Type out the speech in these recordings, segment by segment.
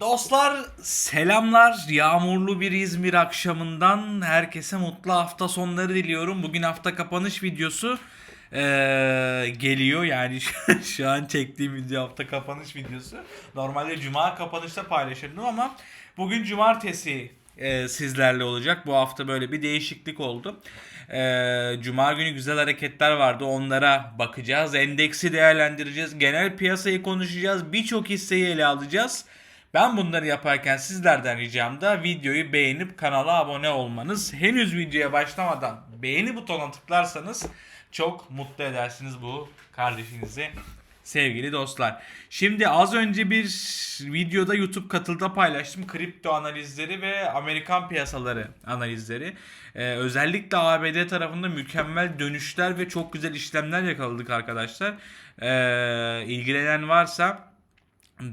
Dostlar selamlar. Yağmurlu bir İzmir akşamından herkese mutlu hafta sonları diliyorum. Bugün hafta kapanış videosu eee, geliyor. Yani şu, an çektiğim video hafta kapanış videosu. Normalde cuma kapanışta paylaşırdım ama bugün cumartesi eee, sizlerle olacak. Bu hafta böyle bir değişiklik oldu. Eee, Cuma günü güzel hareketler vardı. Onlara bakacağız. Endeksi değerlendireceğiz. Genel piyasayı konuşacağız. Birçok hisseyi ele alacağız. Ben bunları yaparken sizlerden ricam da videoyu beğenip kanala abone olmanız. Henüz videoya başlamadan beğeni butonuna tıklarsanız çok mutlu edersiniz bu kardeşinizi. Sevgili dostlar. Şimdi az önce bir videoda YouTube katılda paylaştım. Kripto analizleri ve Amerikan piyasaları analizleri. Ee, özellikle ABD tarafında mükemmel dönüşler ve çok güzel işlemler yakaladık arkadaşlar. Ee, ilgilenen varsa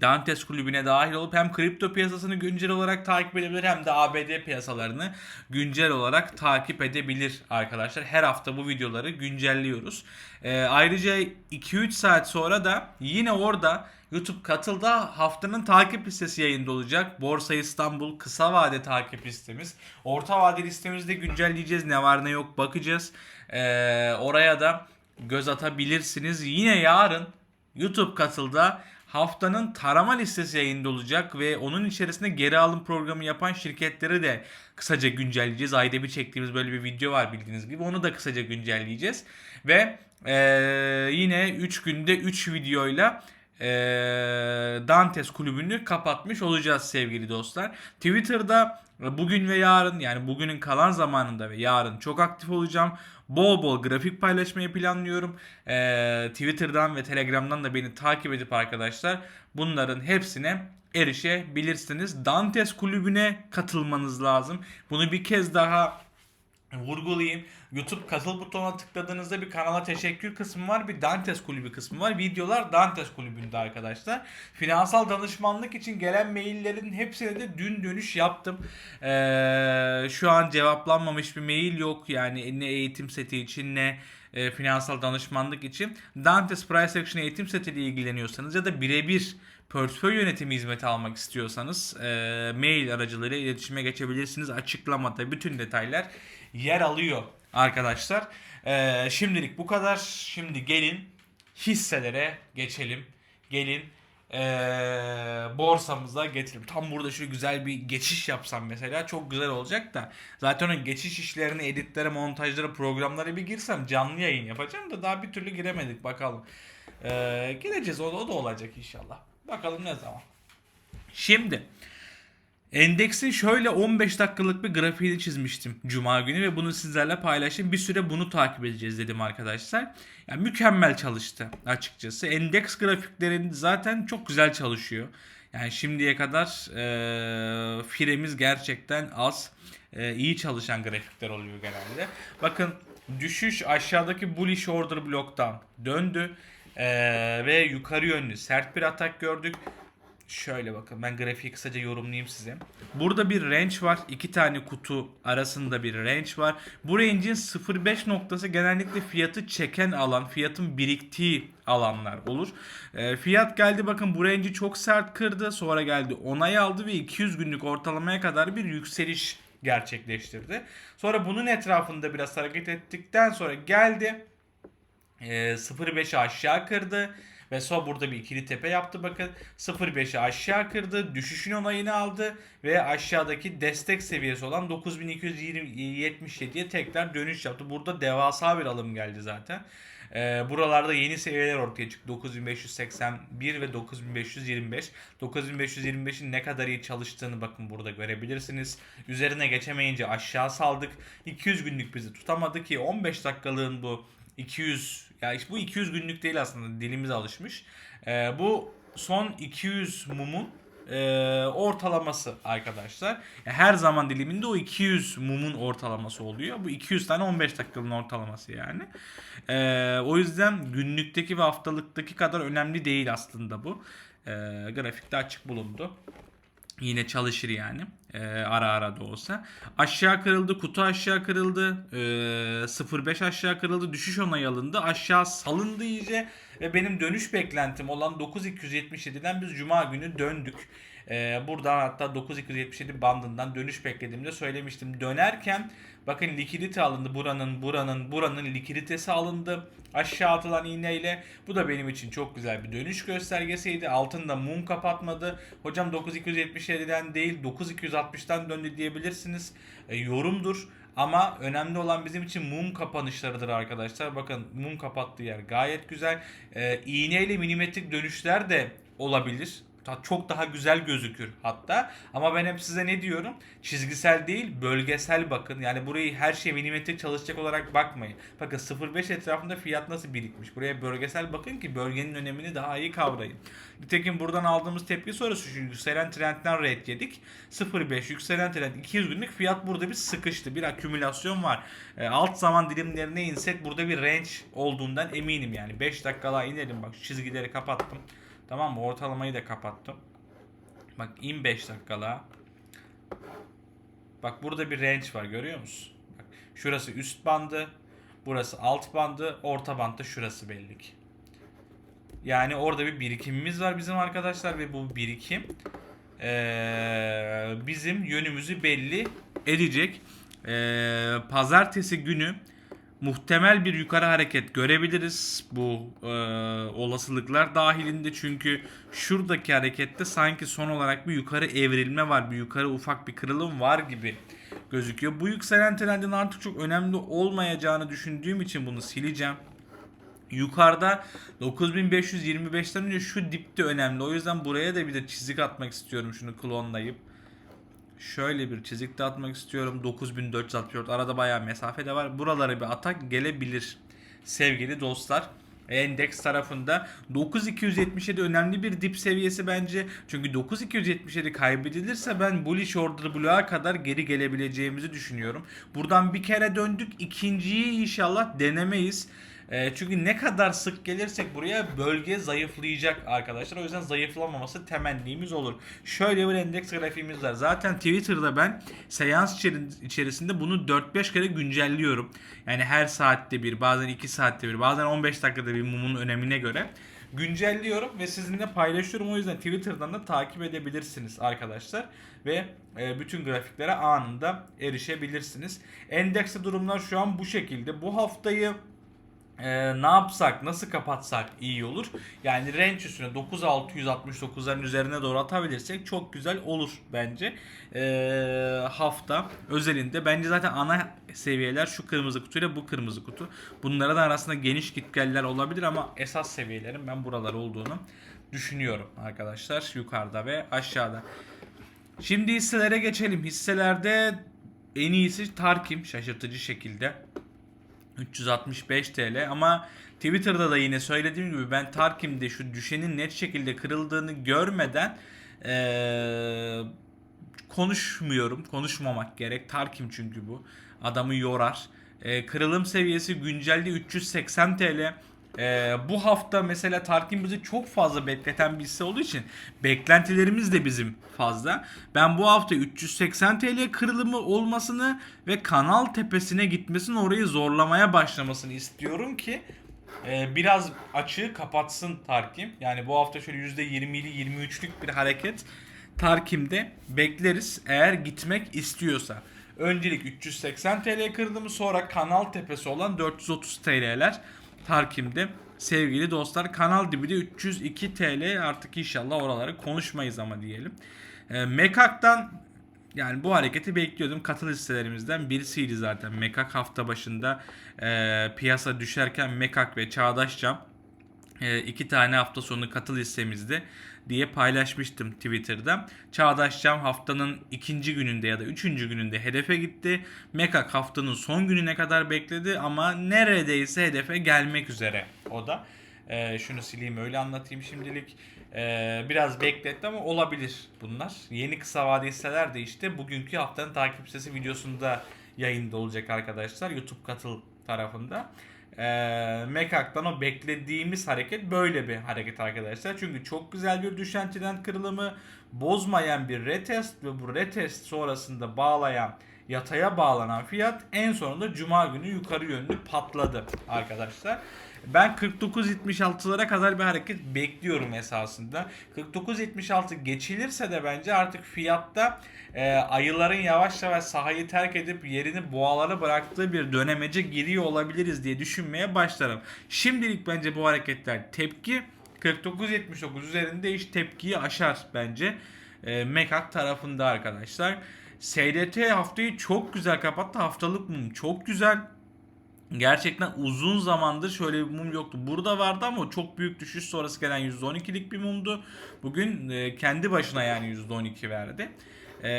Dantes kulübüne dahil olup hem kripto piyasasını güncel olarak takip edebilir hem de ABD piyasalarını güncel olarak takip edebilir arkadaşlar. Her hafta bu videoları güncelliyoruz. Ee, ayrıca 2-3 saat sonra da yine orada YouTube katılda haftanın takip listesi yayında olacak. Borsa İstanbul kısa vade takip listemiz. Orta vade listemizde güncelleyeceğiz. Ne var ne yok bakacağız. Ee, oraya da göz atabilirsiniz. Yine yarın YouTube katılda haftanın tarama listesi yayında olacak ve onun içerisinde geri alım programı yapan şirketleri de kısaca güncelleyeceğiz. Ayda bir çektiğimiz böyle bir video var bildiğiniz gibi. Onu da kısaca güncelleyeceğiz. Ve eee, yine 3 günde 3 videoyla eee, Dantes kulübünü kapatmış olacağız sevgili dostlar. Twitter'da bugün ve yarın yani bugünün kalan zamanında ve yarın çok aktif olacağım. Bol bol grafik paylaşmayı planlıyorum. Ee, Twitter'dan ve Telegram'dan da beni takip edip arkadaşlar bunların hepsine erişebilirsiniz. Dantes kulübüne katılmanız lazım. Bunu bir kez daha vurgulayayım. YouTube katıl butonuna tıkladığınızda bir kanala teşekkür kısmı var. Bir Dantes kulübü kısmı var. Videolar Dantes kulübünde arkadaşlar. Finansal danışmanlık için gelen maillerin hepsine de dün dönüş yaptım. Ee, şu an cevaplanmamış bir mail yok. Yani ne eğitim seti için ne e, finansal danışmanlık için. Dantes Price Action eğitim setiyle ilgileniyorsanız ya da birebir portföy yönetimi hizmeti almak istiyorsanız e, mail aracılığıyla iletişime geçebilirsiniz. Açıklamada bütün detaylar yer alıyor arkadaşlar. E, şimdilik bu kadar. Şimdi gelin hisselere geçelim. Gelin e, borsamıza getirelim. Tam burada şöyle güzel bir geçiş yapsam mesela çok güzel olacak da. Zaten o geçiş işlerini, editlere, montajlara, programlara bir girsem canlı yayın yapacağım da daha bir türlü giremedik bakalım. E, gireceğiz o o da olacak inşallah. Bakalım ne zaman. Şimdi endeksin şöyle 15 dakikalık bir grafiğini çizmiştim cuma günü ve bunu sizlerle paylaştım. Bir süre bunu takip edeceğiz dedim arkadaşlar. Yani mükemmel çalıştı açıkçası. Endeks grafiklerin zaten çok güzel çalışıyor. Yani şimdiye kadar e, firemiz gerçekten az. E, iyi çalışan grafikler oluyor genelde. Bakın düşüş aşağıdaki bullish order bloktan döndü. Ee, ve yukarı yönlü sert bir atak gördük. Şöyle bakın ben grafiği kısaca yorumlayayım size. Burada bir range var. iki tane kutu arasında bir range var. Bu range'in 0.5 noktası genellikle fiyatı çeken alan, fiyatın biriktiği alanlar olur. Ee, fiyat geldi bakın bu range'i çok sert kırdı. Sonra geldi onay aldı ve 200 günlük ortalamaya kadar bir yükseliş gerçekleştirdi. Sonra bunun etrafında biraz hareket ettikten sonra geldi. E, 0.5'i aşağı kırdı. Ve sonra burada bir ikili tepe yaptı bakın. 0.5'i aşağı kırdı. Düşüşün onayını aldı. Ve aşağıdaki destek seviyesi olan 9277'ye tekrar dönüş yaptı. Burada devasa bir alım geldi zaten. Ee, buralarda yeni seviyeler ortaya çıktı. 9581 ve 9525. 9525'in ne kadar iyi çalıştığını bakın burada görebilirsiniz. Üzerine geçemeyince aşağı saldık. 200 günlük bizi tutamadı ki 15 dakikalığın bu 200 ya işte bu 200 günlük değil aslında dilimiz alışmış. Ee, bu son 200 mumun e, ortalaması arkadaşlar. Her zaman diliminde o 200 mumun ortalaması oluyor. Bu 200 tane 15 dakikanın ortalaması yani. Ee, o yüzden günlükteki ve haftalıktaki kadar önemli değil aslında bu. Ee, grafikte açık bulundu. Yine çalışır yani. Ee, ara ara da olsa. Aşağı kırıldı, kutu aşağı kırıldı. Ee, 05 aşağı kırıldı, düşüş onayı alındı. Aşağı salındı iyice. Ve benim dönüş beklentim olan 9277'den biz cuma günü döndük. Ee, buradan hatta 9277 bandından dönüş beklediğimde söylemiştim. Dönerken bakın likidite alındı. Buranın, buranın, buranın likiditesi alındı. Aşağı atılan iğneyle. Bu da benim için çok güzel bir dönüş göstergesiydi. Altında mum kapatmadı. Hocam 9277'den değil 9260'tan döndü diyebilirsiniz. E, yorumdur. Ama önemli olan bizim için mum kapanışlarıdır arkadaşlar. Bakın mum kapattığı yer gayet güzel. Ee, iğneyle milimetrik dönüşler de olabilir. Çok daha güzel gözükür hatta. Ama ben hep size ne diyorum? Çizgisel değil, bölgesel bakın. Yani burayı her şey milimetrik çalışacak olarak bakmayın. Bakın 0.5 etrafında fiyat nasıl birikmiş. Buraya bölgesel bakın ki bölgenin önemini daha iyi kavrayın. Nitekim buradan aldığımız tepki sonrası şu yükselen trendden red yedik. 0.5 yükselen trend 200 günlük fiyat burada bir sıkıştı. Bir akümülasyon var. E, alt zaman dilimlerine insek burada bir range olduğundan eminim yani. 5 dakikalığa inelim bak çizgileri kapattım. Tamam mı? Ortalamayı da kapattım. Bak in 5 dakikalığa. Bak burada bir range var görüyor musun? Bak şurası üst bandı. Burası alt bandı. Orta bantta şurası belli ki. Yani orada bir birikimimiz var bizim arkadaşlar ve bu birikim eee, bizim yönümüzü belli edecek. Eee, pazartesi günü muhtemel bir yukarı hareket görebiliriz bu eee, olasılıklar dahilinde çünkü şuradaki harekette sanki son olarak bir yukarı evrilme var bir yukarı ufak bir kırılım var gibi gözüküyor. Bu yükselen trendin artık çok önemli olmayacağını düşündüğüm için bunu sileceğim. Yukarıda 9525'ten önce şu dipte önemli. O yüzden buraya da bir de çizik atmak istiyorum şunu klonlayıp. Şöyle bir çizik de atmak istiyorum. 9464 arada bayağı mesafe de var. Buralara bir atak gelebilir sevgili dostlar. Endeks tarafında 9277 önemli bir dip seviyesi bence. Çünkü 9277 kaybedilirse ben bullish order bloğa kadar geri gelebileceğimizi düşünüyorum. Buradan bir kere döndük. ikinciyi inşallah denemeyiz. E, çünkü ne kadar sık gelirsek buraya bölge zayıflayacak arkadaşlar. O yüzden zayıflamaması temennimiz olur. Şöyle bir endeks grafiğimiz var. Zaten Twitter'da ben seans içeri- içerisinde bunu 4-5 kere güncelliyorum. Yani her saatte bir, bazen 2 saatte bir, bazen 15 dakikada bir mumun önemine göre güncelliyorum ve sizinle paylaşıyorum. O yüzden Twitter'dan da takip edebilirsiniz arkadaşlar. Ve e, bütün grafiklere anında erişebilirsiniz. Endekste durumlar şu an bu şekilde. Bu haftayı ee, ne yapsak, nasıl kapatsak iyi olur. Yani range üstüne 9669'ların üzerine doğru atabilirsek çok güzel olur bence. Ee, hafta özelinde bence zaten ana seviyeler şu kırmızı kutuyla bu kırmızı kutu. Bunlara da arasında geniş gitgeller olabilir ama esas seviyelerin ben buralar olduğunu düşünüyorum arkadaşlar yukarıda ve aşağıda. Şimdi hisselere geçelim. Hisselerde en iyisi Tarkim şaşırtıcı şekilde. 365 TL ama Twitter'da da yine söylediğim gibi ben Tarkim'de şu düşenin net şekilde kırıldığını görmeden eee, konuşmuyorum. Konuşmamak gerek. Tarkim çünkü bu. Adamı yorar. Eee, kırılım seviyesi güncelde 380 TL. Eee, bu hafta mesela Tarkin bizi çok fazla bekleten bir hisse olduğu için beklentilerimiz de bizim fazla. Ben bu hafta 380 TL kırılımı olmasını ve kanal tepesine gitmesini orayı zorlamaya başlamasını istiyorum ki e, biraz açığı kapatsın Tarkim. Yani bu hafta şöyle %20'li 23'lük bir hareket Tarkim'de bekleriz eğer gitmek istiyorsa. Öncelik 380 TL kırılımı sonra kanal tepesi olan 430 TL'ler Tarkim'de sevgili dostlar. Kanal dibi de 302 TL artık inşallah oraları konuşmayız ama diyelim. E, Mekak'tan yani bu hareketi bekliyordum. Katıl hisselerimizden birisiydi zaten. Mekak hafta başında e, piyasa düşerken Mekak ve Çağdaş Cam e, iki tane hafta sonu katıl hissemizdi diye paylaşmıştım Twitter'da. Çağdaş Cam haftanın ikinci gününde ya da üçüncü gününde hedefe gitti. Mekak haftanın son gününe kadar bekledi ama neredeyse hedefe gelmek üzere o da. E, şunu sileyim öyle anlatayım şimdilik. E, biraz bekletti ama olabilir bunlar. Yeni kısa vade hisseler de işte bugünkü haftanın takip sitesi videosunda yayında olacak arkadaşlar. YouTube katıl tarafında. Ee, Mekak'tan o beklediğimiz hareket böyle bir hareket arkadaşlar. Çünkü çok güzel bir düşen trend kırılımı, bozmayan bir retest ve bu retest sonrasında bağlayan yataya bağlanan fiyat en sonunda cuma günü yukarı yönlü patladı arkadaşlar. Ben 49.76'lara kadar bir hareket bekliyorum esasında. 49.76 geçilirse de bence artık fiyatta e, ayıların yavaş yavaş sahayı terk edip yerini boğalara bıraktığı bir dönemece giriyor olabiliriz diye düşünmeye başlarım. Şimdilik bence bu hareketler tepki 49.79 üzerinde iş tepkiyi aşar bence. E, Mekak tarafında arkadaşlar. SDT haftayı çok güzel kapattı. Haftalık mum çok güzel. Gerçekten uzun zamandır şöyle bir mum yoktu. Burada vardı ama çok büyük düşüş sonrası gelen %12'lik bir mumdu. Bugün e, kendi başına yani %12 verdi. E,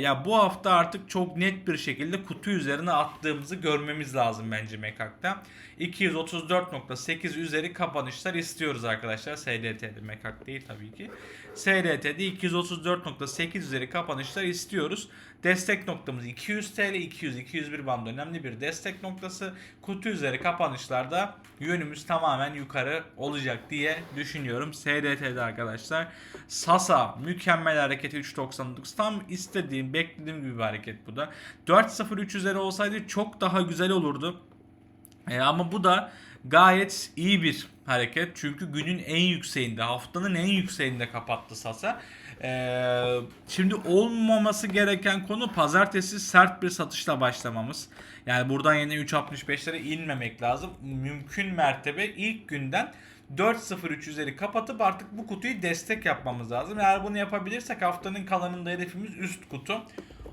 ya bu hafta artık çok net bir şekilde kutu üzerine attığımızı görmemiz lazım bence Mekak'ta. 234.8 üzeri kapanışlar istiyoruz arkadaşlar. SDT'de Mekak değil tabii ki. SDT'de 234.8 üzeri kapanışlar istiyoruz. Destek noktamız 200 TL, 200-201 band önemli bir destek noktası. Kutu üzeri kapanışlarda yönümüz tamamen yukarı olacak diye düşünüyorum. SDT'de arkadaşlar. Sasa mükemmel hareketi 3.99 tam istediğim beklediğim gibi bir hareket bu da. 4.03 üzeri olsaydı çok daha güzel olurdu. E, ama bu da gayet iyi bir hareket. Çünkü günün en yükseğinde, haftanın en yükseğinde kapattı Sasa. E, şimdi olmaması gereken konu pazartesi sert bir satışla başlamamız. Yani buradan yine 3.65'lere inmemek lazım. Mümkün mertebe ilk günden 4.03 üzeri kapatıp artık bu kutuyu destek yapmamız lazım. Eğer bunu yapabilirsek haftanın kalanında hedefimiz üst kutu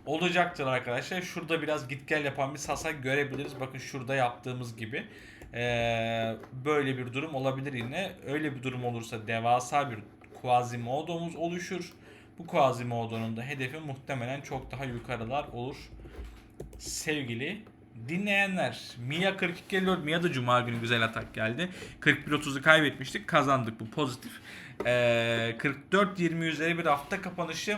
olacaktır arkadaşlar. Şurada biraz git gel yapan bir sasa görebiliriz. Bakın şurada yaptığımız gibi. Ee, böyle bir durum olabilir yine. Öyle bir durum olursa devasa bir Quasimodo'muz oluşur. Bu Quasimodo'nun da hedefi muhtemelen çok daha yukarılar olur. Sevgili dinleyenler. Mia 42.54 Mia da cuma günü güzel atak geldi. 41.30'u kaybetmiştik. Kazandık bu pozitif. Ee, 44.20 üzeri bir hafta kapanışı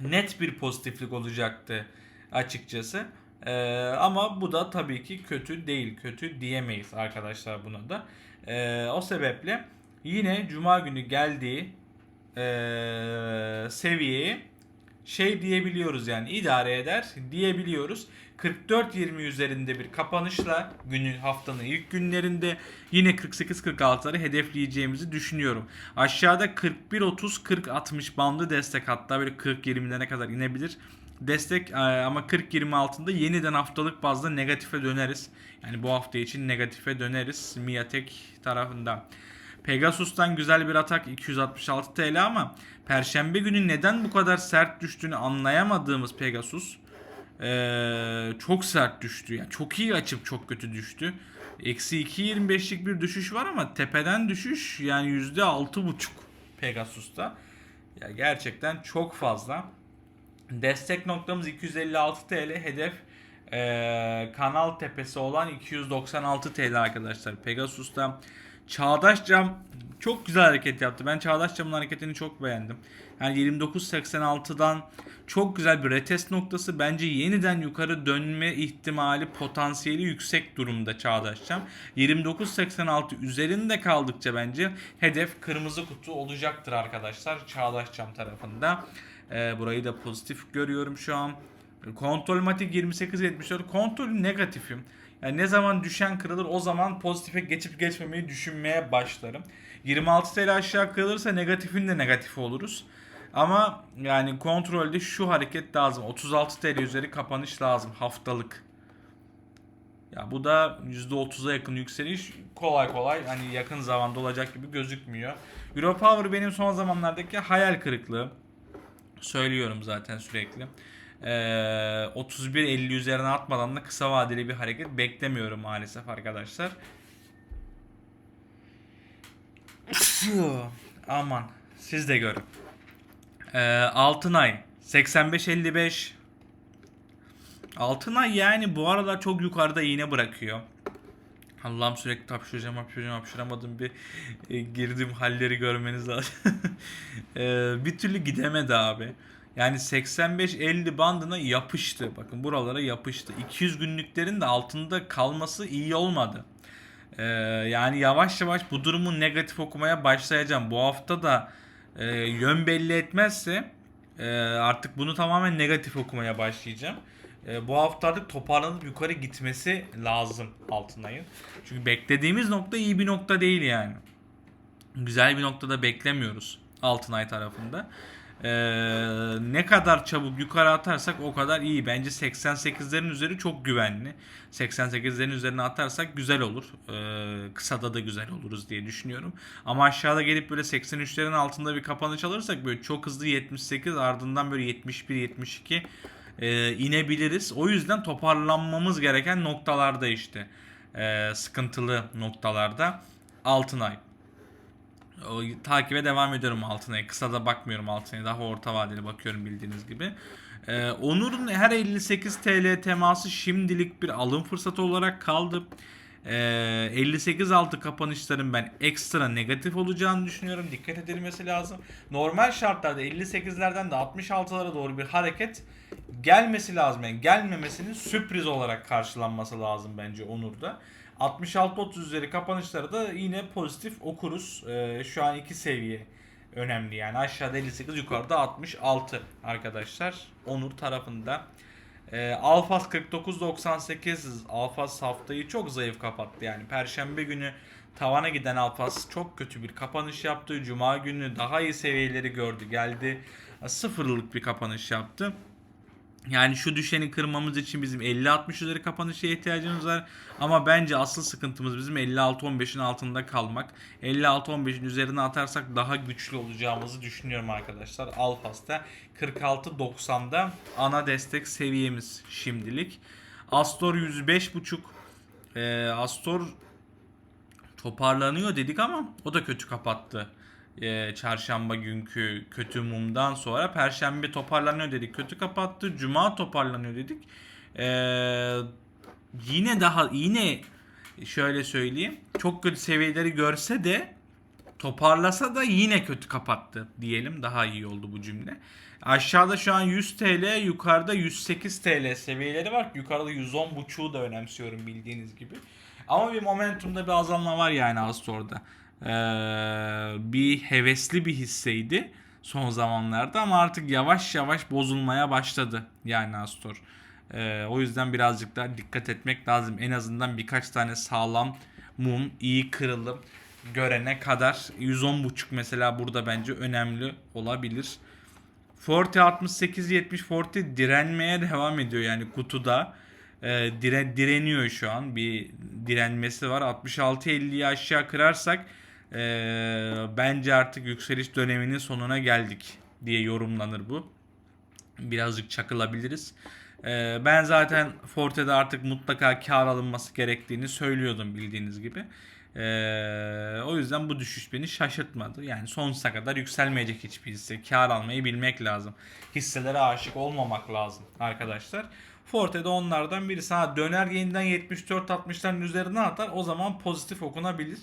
net bir pozitiflik olacaktı açıkçası. Ee, ama bu da tabii ki kötü değil. Kötü diyemeyiz arkadaşlar buna da. Ee, o sebeple yine cuma günü geldiği ee, seviyeyi şey diyebiliyoruz yani idare eder diyebiliyoruz. 44-20 üzerinde bir kapanışla günün haftanın ilk günlerinde yine 48-46'ları hedefleyeceğimizi düşünüyorum. Aşağıda 41-30-40-60 bandı destek hatta böyle 40-20'lere kadar inebilir. Destek e, ama 40-20 altında yeniden haftalık bazda negatife döneriz. Yani bu hafta için negatife döneriz Miatek tarafından. Pegasus'tan güzel bir atak 266 TL ama Perşembe günü neden bu kadar sert düştüğünü anlayamadığımız Pegasus ee, çok sert düştü. Yani çok iyi açıp çok kötü düştü. Eksi 2.25'lik bir düşüş var ama tepeden düşüş yani %6.5 Pegasus'ta. Ya gerçekten çok fazla. Destek noktamız 256 TL. Hedef ee, kanal tepesi olan 296 TL arkadaşlar. Pegasus'ta Çağdaş Cam çok güzel hareket yaptı. Ben Çağdaş Cam'ın hareketini çok beğendim. Yani 29.86'dan çok güzel bir retest noktası. Bence yeniden yukarı dönme ihtimali potansiyeli yüksek durumda Çağdaş Cam. 29.86 üzerinde kaldıkça bence hedef kırmızı kutu olacaktır arkadaşlar Çağdaş Cam tarafında. Ee, burayı da pozitif görüyorum şu an. Kontrolmatik 28.74 kontrolü negatifim. Yani ne zaman düşen kırılır o zaman pozitife geçip geçmemeyi düşünmeye başlarım. 26 TL aşağı kırılırsa negatifin de negatifi oluruz. Ama yani kontrolde şu hareket lazım. 36 TL üzeri kapanış lazım haftalık. Ya bu da %30'a yakın yükseliş kolay kolay hani yakın zamanda olacak gibi gözükmüyor. Europower benim son zamanlardaki hayal kırıklığı. Söylüyorum zaten sürekli. Ee, 31.50 üzerine atmadan da kısa vadeli bir hareket beklemiyorum maalesef arkadaşlar. Aman siz de görün. Altınay 85.55 Altınay yani bu aralar çok yukarıda iğne bırakıyor. Allah'ım sürekli hapşıracağım hapşıracağım hapşıramadım bir e, girdiğim halleri görmeniz lazım. e, bir türlü gidemedi abi. Yani 85-50 bandına yapıştı. Bakın buralara yapıştı. 200 günlüklerin de altında kalması iyi olmadı. Ee, yani yavaş yavaş bu durumu negatif okumaya başlayacağım. Bu hafta da e, yön belli etmezse e, artık bunu tamamen negatif okumaya başlayacağım. E, bu hafta artık toparlanıp yukarı gitmesi lazım Altınay'ın. Çünkü beklediğimiz nokta iyi bir nokta değil yani. Güzel bir noktada beklemiyoruz Altınay tarafında. Ee, ne kadar çabuk yukarı atarsak o kadar iyi. Bence 88'lerin üzeri çok güvenli. 88'lerin üzerine atarsak güzel olur. Ee, kısada da güzel oluruz diye düşünüyorum. Ama aşağıda gelip böyle 83'lerin altında bir kapanış alırsak böyle çok hızlı 78 ardından böyle 71 72 e, inebiliriz. O yüzden toparlanmamız gereken noktalarda işte. Ee, sıkıntılı noktalarda Altınay. O, takibe devam ediyorum Altınay'a. Kısa da bakmıyorum Altınay'a. Daha orta vadeli bakıyorum bildiğiniz gibi. Ee, Onur'un her 58 TL teması şimdilik bir alım fırsatı olarak kaldı. Ee, 58 altı kapanışların ben ekstra negatif olacağını düşünüyorum. Dikkat edilmesi lazım. Normal şartlarda 58'lerden de 66'lara doğru bir hareket gelmesi lazım. Yani gelmemesinin sürpriz olarak karşılanması lazım bence Onur'da. 66-30 üzeri kapanışları da yine pozitif okuruz. Ee, şu an iki seviye önemli yani. Aşağıda 58 yukarıda 66 arkadaşlar. Onur tarafında. Ee, Alfas 49.98 Alfas haftayı çok zayıf kapattı yani. Perşembe günü tavana giden Alfas çok kötü bir kapanış yaptı. Cuma günü daha iyi seviyeleri gördü geldi. Sıfırlık bir kapanış yaptı. Yani şu düşeni kırmamız için bizim 50-60 üzeri kapanışa ihtiyacımız var. Ama bence asıl sıkıntımız bizim 56-15'in altında kalmak. 56-15'in üzerine atarsak daha güçlü olacağımızı düşünüyorum arkadaşlar. Alfas'ta 46-90'da ana destek seviyemiz şimdilik. Astor 105.5 ee, Astor toparlanıyor dedik ama o da kötü kapattı e, çarşamba günkü kötü mumdan sonra perşembe toparlanıyor dedik kötü kapattı. Cuma toparlanıyor dedik. E, yine daha yine şöyle söyleyeyim çok kötü seviyeleri görse de toparlasa da yine kötü kapattı diyelim. Daha iyi oldu bu cümle. Aşağıda şu an 100 TL yukarıda 108 TL seviyeleri var. Yukarıda 110 buçuğu da önemsiyorum bildiğiniz gibi. Ama bir momentumda bir azalma var yani Astor'da ee, bir hevesli bir hisseydi son zamanlarda ama artık yavaş yavaş bozulmaya başladı yani Astor. Ee, o yüzden birazcık daha dikkat etmek lazım. En azından birkaç tane sağlam mum, iyi kırılım görene kadar 110.5 mesela burada bence önemli olabilir. Forte 68-70 Forte direnmeye devam ediyor yani kutuda. Ee, dire, direniyor şu an. Bir direnmesi var. 66-50'yi aşağı kırarsak ee, bence artık yükseliş döneminin sonuna geldik diye yorumlanır bu. Birazcık çakılabiliriz. Ee, ben zaten Forte'de artık mutlaka kar alınması gerektiğini söylüyordum bildiğiniz gibi. Ee, o yüzden bu düşüş beni şaşırtmadı. Yani sonsuza kadar yükselmeyecek hiçbir hisse. Kar almayı bilmek lazım. Hisselere aşık olmamak lazım arkadaşlar. Forte'de onlardan birisi. Ha döner yeniden 74-60'ların üzerine atar. O zaman pozitif okunabilir.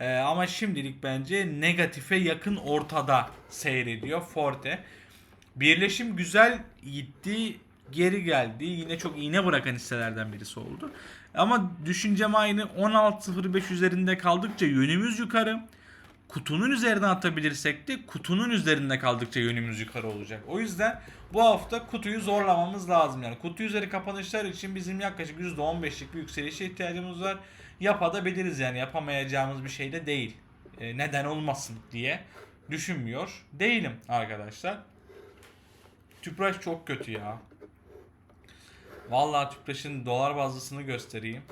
Ee, ama şimdilik bence negatife yakın ortada seyrediyor Forte. Birleşim güzel gitti, geri geldi. Yine çok iğne bırakan hisselerden birisi oldu. Ama düşüncem aynı 16.05 üzerinde kaldıkça yönümüz yukarı. Kutunun üzerine atabilirsek de kutunun üzerinde kaldıkça yönümüz yukarı olacak. O yüzden bu hafta kutuyu zorlamamız lazım. Yani kutu üzeri kapanışlar için bizim yaklaşık %15'lik bir yükselişe ihtiyacımız var yapabiliriz yani yapamayacağımız bir şey de değil. E, neden olmasın diye düşünmüyor değilim arkadaşlar. Tüpraş çok kötü ya. Vallahi Tüpraş'ın dolar bazlısını göstereyim.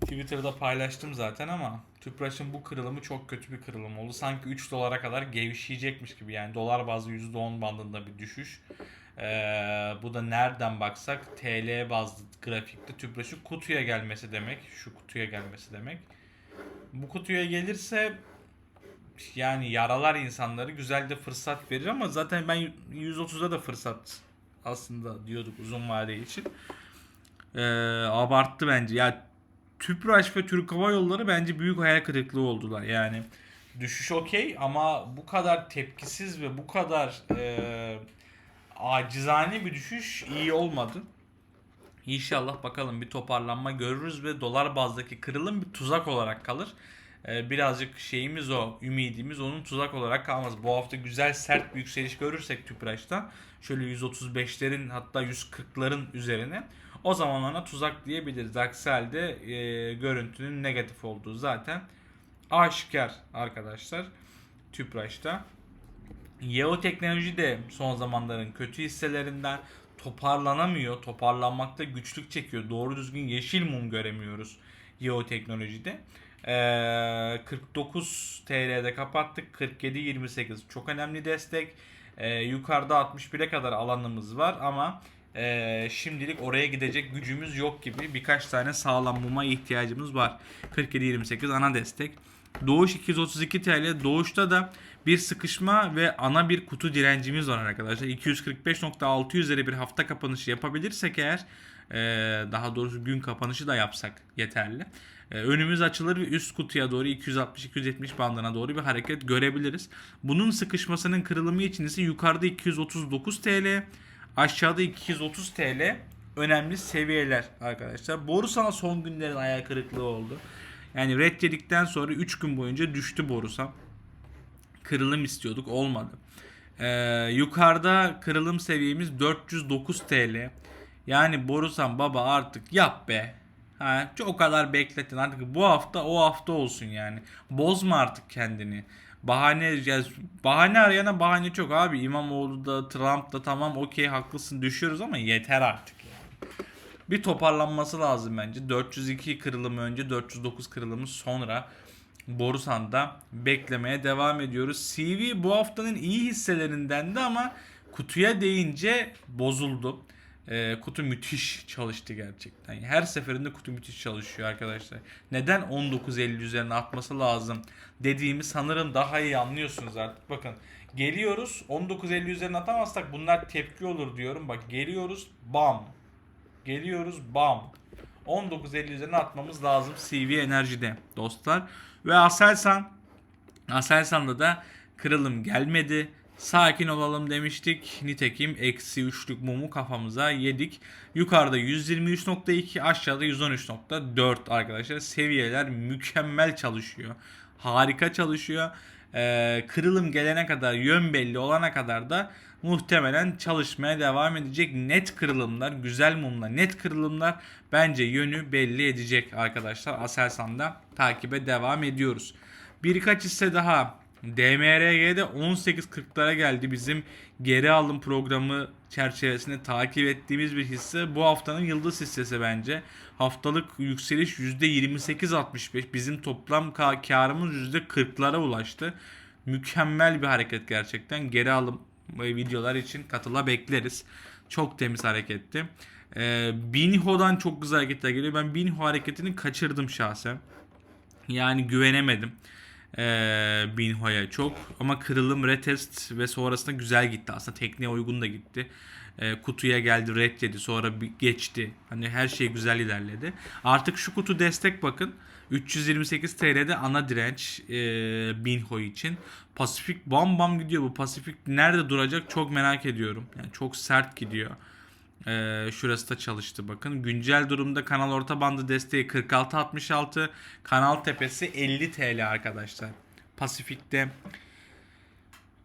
Twitter'da paylaştım zaten ama Tüpraş'ın bu kırılımı çok kötü bir kırılım oldu. Sanki 3 dolara kadar gevşeyecekmiş gibi yani dolar bazlı %10 bandında bir düşüş. Ee, bu da nereden baksak TL bazlı grafikte tüpraşın kutuya gelmesi demek. Şu kutuya gelmesi demek. Bu kutuya gelirse yani yaralar insanları güzel de fırsat verir ama zaten ben 130'da da fırsat aslında diyorduk uzun vade için. Ee, abarttı bence. Ya Tüpraş ve Türk Hava Yolları bence büyük hayal kırıklığı oldular. Yani düşüş okey ama bu kadar tepkisiz ve bu kadar e, acizane bir düşüş iyi olmadı. İnşallah bakalım bir toparlanma görürüz ve dolar bazdaki kırılım bir tuzak olarak kalır. Ee, birazcık şeyimiz o, ümidimiz onun tuzak olarak kalmaz. Bu hafta güzel sert bir yükseliş görürsek Tüpraş'ta şöyle 135'lerin hatta 140'ların üzerine o zaman tuzak diyebiliriz. Aksi e, görüntünün negatif olduğu zaten aşikar arkadaşlar Tüpraş'ta. Yeo Teknoloji de son zamanların kötü hisselerinden toparlanamıyor. Toparlanmakta güçlük çekiyor. Doğru düzgün yeşil mum göremiyoruz Yeo Teknoloji'de. Ee, 49 TL'de kapattık. 47.28 çok önemli destek. Ee, yukarıda 61'e kadar alanımız var ama e, şimdilik oraya gidecek gücümüz yok gibi. Birkaç tane sağlam muma ihtiyacımız var. 47.28 ana destek. Doğuş 232 TL. Doğuşta da bir sıkışma ve ana bir kutu direncimiz var arkadaşlar. 245.6 üzeri bir hafta kapanışı yapabilirsek eğer e, daha doğrusu gün kapanışı da yapsak yeterli. E, önümüz açılır ve üst kutuya doğru 260-270 bandına doğru bir hareket görebiliriz. Bunun sıkışmasının kırılımı için ise yukarıda 239 TL, aşağıda 230 TL önemli seviyeler arkadaşlar. Borusan son günlerin ayağı kırıklığı oldu. Yani red yedikten sonra 3 gün boyunca düştü Borusan. Kırılım istiyorduk olmadı. Ee, yukarıda kırılım seviyemiz 409 TL. Yani Borusan baba artık yap be. Ha, o kadar beklettin artık bu hafta o hafta olsun yani. Bozma artık kendini. Bahane ya, bahane arayana bahane çok abi. İmamoğlu da Trump da tamam okey haklısın düşüyoruz ama yeter artık yani. Bir toparlanması lazım bence. 402 kırılımı önce 409 kırılımı sonra Borusan'da beklemeye devam ediyoruz. CV bu haftanın iyi hisselerindendi ama kutuya değince bozuldu. Ee, kutu müthiş çalıştı gerçekten. Her seferinde kutu müthiş çalışıyor arkadaşlar. Neden 19.50 üzerine atması lazım dediğimi sanırım daha iyi anlıyorsunuz artık. Bakın geliyoruz 19.50 üzerine atamazsak bunlar tepki olur diyorum. Bak geliyoruz bam. Geliyoruz bam. 19.50 üzerine atmamız lazım CV Enerji'de dostlar. Ve Aselsan Aselsan'da da kırılım gelmedi. Sakin olalım demiştik. Nitekim eksi üçlük mumu kafamıza yedik. Yukarıda 123.2 aşağıda 113.4 arkadaşlar. Seviyeler mükemmel çalışıyor. Harika çalışıyor. Ee, kırılım gelene kadar yön belli olana kadar da muhtemelen çalışmaya devam edecek. Net kırılımlar, güzel mumla net kırılımlar bence yönü belli edecek arkadaşlar. Aselsan'da takibe devam ediyoruz. Birkaç hisse daha DMRG'de 18.40'lara geldi bizim geri alım programı çerçevesinde takip ettiğimiz bir hisse. Bu haftanın yıldız hissesi bence. Haftalık yükseliş %28.65. Bizim toplam ka- karımız %40'lara ulaştı. Mükemmel bir hareket gerçekten. Geri alım videolar için katıla bekleriz. Çok temiz hareketti. Ee, Binho'dan çok güzel hareketler geliyor. Ben Binho hareketini kaçırdım şahsen. Yani güvenemedim e, Binho'ya çok. Ama kırılım, retest ve sonrasında güzel gitti. Aslında tekniğe uygun da gitti. E, kutuya geldi, red dedi. Sonra bir geçti. Hani her şey güzel ilerledi. Artık şu kutu destek bakın. 328 TL'de ana direnç e, Binho için. Pasifik bam bam gidiyor bu. Pasifik nerede duracak çok merak ediyorum. Yani çok sert gidiyor. Ee, şurası da çalıştı bakın. Güncel durumda kanal orta bandı desteği 46.66. Kanal tepesi 50 TL arkadaşlar. Pasifik'te.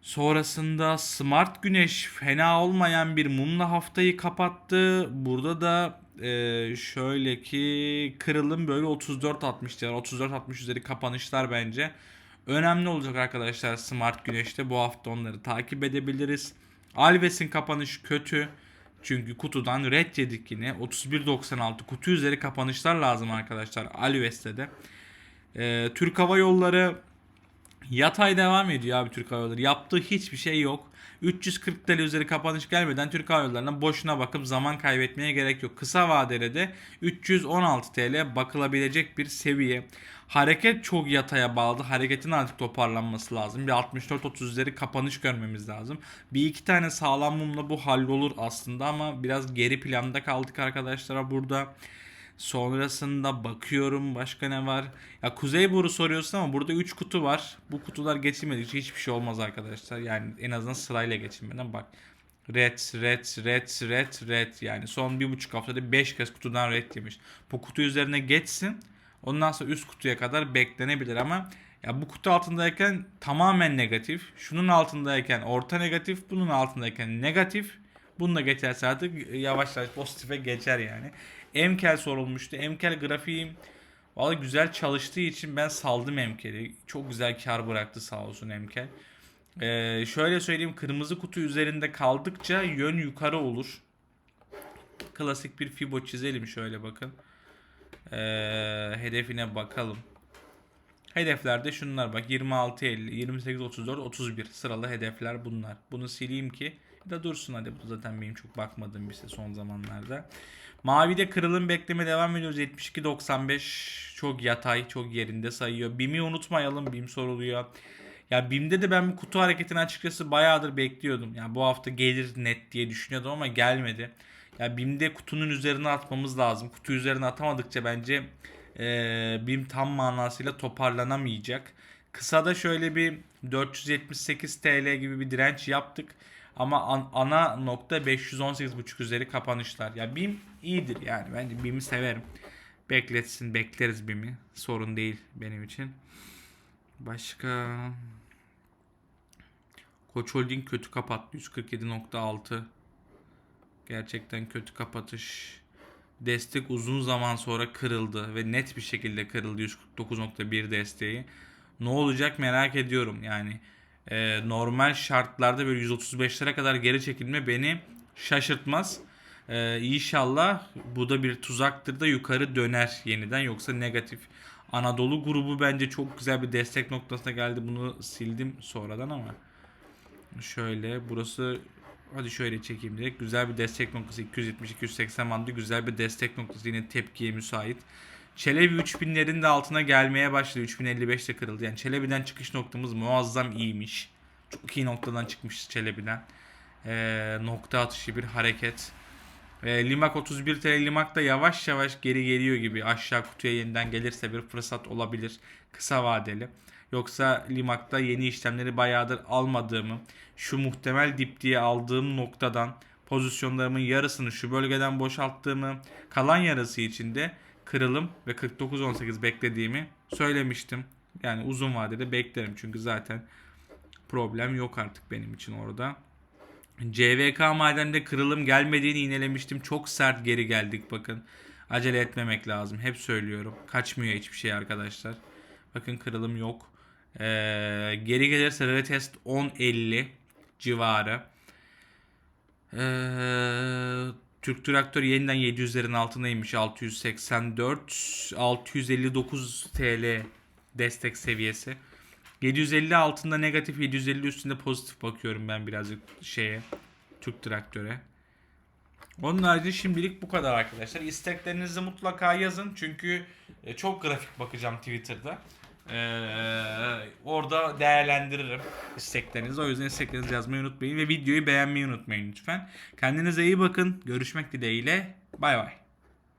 Sonrasında Smart Güneş fena olmayan bir mumla haftayı kapattı. Burada da e, şöyle ki kırılım böyle 34.60 lira 34.60 üzeri kapanışlar bence. Önemli olacak arkadaşlar Smart Güneş'te. Bu hafta onları takip edebiliriz. Alves'in kapanış kötü. Çünkü kutudan red yedik yine. 31.96 kutu üzeri kapanışlar lazım arkadaşlar Alves'te de. Ee, Türk Hava Yolları yatay devam ediyor abi Türk Hava Yolları. Yaptığı hiçbir şey yok. 340 TL üzeri kapanış gelmeden Türk Hava Yolları'na boşuna bakıp zaman kaybetmeye gerek yok. Kısa vadede de 316 TL bakılabilecek bir seviye. Hareket çok yataya bağlı. Hareketin artık toparlanması lazım. Bir 64-30 üzeri kapanış görmemiz lazım. Bir iki tane sağlam mumla bu hallolur aslında ama biraz geri planda kaldık arkadaşlar burada. Sonrasında bakıyorum başka ne var. Ya Kuzey Boru soruyorsun ama burada 3 kutu var. Bu kutular geçilmedikçe hiçbir şey olmaz arkadaşlar. Yani en azından sırayla geçilmeden bak. Red, red, red, red, red. Yani son bir buçuk haftada 5 kez kutudan red yemiş. Bu kutu üzerine geçsin. Ondan sonra üst kutuya kadar beklenebilir ama ya bu kutu altındayken tamamen negatif. Şunun altındayken orta negatif. Bunun altındayken negatif. Bununla geçerse artık yavaş yavaş pozitife geçer yani. Emkel sorulmuştu. Emkel grafiğim Valla güzel çalıştığı için ben saldım Emkel'i. Çok güzel kar bıraktı sağ olsun Emkel. Ee, şöyle söyleyeyim kırmızı kutu üzerinde kaldıkça yön yukarı olur. Klasik bir fibo çizelim şöyle bakın. Ee, hedefine bakalım. Hedeflerde şunlar bak 26 50 28 34 31 sıralı hedefler bunlar. Bunu sileyim ki da dursun hadi bu zaten benim çok bakmadığım bir şey son zamanlarda. Mavide kırılım bekleme devam ediyoruz 72 95 çok yatay çok yerinde sayıyor. BİM'i unutmayalım BİM soruluyor. Ya BİM'de de ben bu kutu hareketini açıkçası bayağıdır bekliyordum. Yani bu hafta gelir net diye düşünüyordum ama gelmedi. Ya BİM'de kutunun üzerine atmamız lazım. Kutu üzerine atamadıkça bence e, BİM tam manasıyla toparlanamayacak. Kısada şöyle bir 478 TL gibi bir direnç yaptık. Ama an- ana nokta 518.5 üzeri kapanışlar. Ya BİM iyidir yani. Bence BİM'i severim. Bekletsin, bekleriz BİM'i. Sorun değil benim için. Başka Koç Holding kötü kapattı 147.6. Gerçekten kötü kapatış. Destek uzun zaman sonra kırıldı ve net bir şekilde kırıldı 149.1 desteği. Ne olacak merak ediyorum yani. E, normal şartlarda böyle 135'lere kadar geri çekilme beni şaşırtmaz. E, inşallah bu da bir tuzaktır da yukarı döner yeniden yoksa negatif. Anadolu grubu bence çok güzel bir destek noktasına geldi. Bunu sildim sonradan ama. Şöyle burası hadi şöyle çekeyim direkt. Güzel bir destek noktası 270-280 bandı güzel bir destek noktası yine tepkiye müsait. Çelebi 3000'lerin de altına gelmeye başladı. 3055'te kırıldı. Yani Çelebi'den çıkış noktamız muazzam iyiymiş. Çok iyi noktadan çıkmış Çelebi'den. Ee, nokta atışı bir hareket. Ee, Limak 31 TL Limak da yavaş yavaş geri geliyor gibi. Aşağı kutuya yeniden gelirse bir fırsat olabilir. Kısa vadeli. Yoksa Limak'ta yeni işlemleri bayağıdır almadığımı, şu muhtemel dip diye aldığım noktadan pozisyonlarımın yarısını şu bölgeden boşalttığımı, kalan yarısı içinde kırılım ve 49.18 beklediğimi söylemiştim. Yani uzun vadede beklerim çünkü zaten problem yok artık benim için orada. CVK madende kırılım gelmediğini inelemiştim. Çok sert geri geldik bakın. Acele etmemek lazım. Hep söylüyorum. Kaçmıyor hiçbir şey arkadaşlar. Bakın kırılım yok. Ee, geri gelirse retest 10.50 civarı. Ee, Türk Traktör yeniden 700'lerin altındaymış. 684 659 TL destek seviyesi. 750 altında negatif 750 üstünde pozitif bakıyorum ben birazcık şeye Türk Traktör'e. Onun harici şimdilik bu kadar arkadaşlar. İsteklerinizi mutlaka yazın. Çünkü e, çok grafik bakacağım Twitter'da. Ee, orada değerlendiririm isteklerinizi. O yüzden isteklerinizi yazmayı unutmayın ve videoyu beğenmeyi unutmayın lütfen. Kendinize iyi bakın. Görüşmek dileğiyle. Bay bay.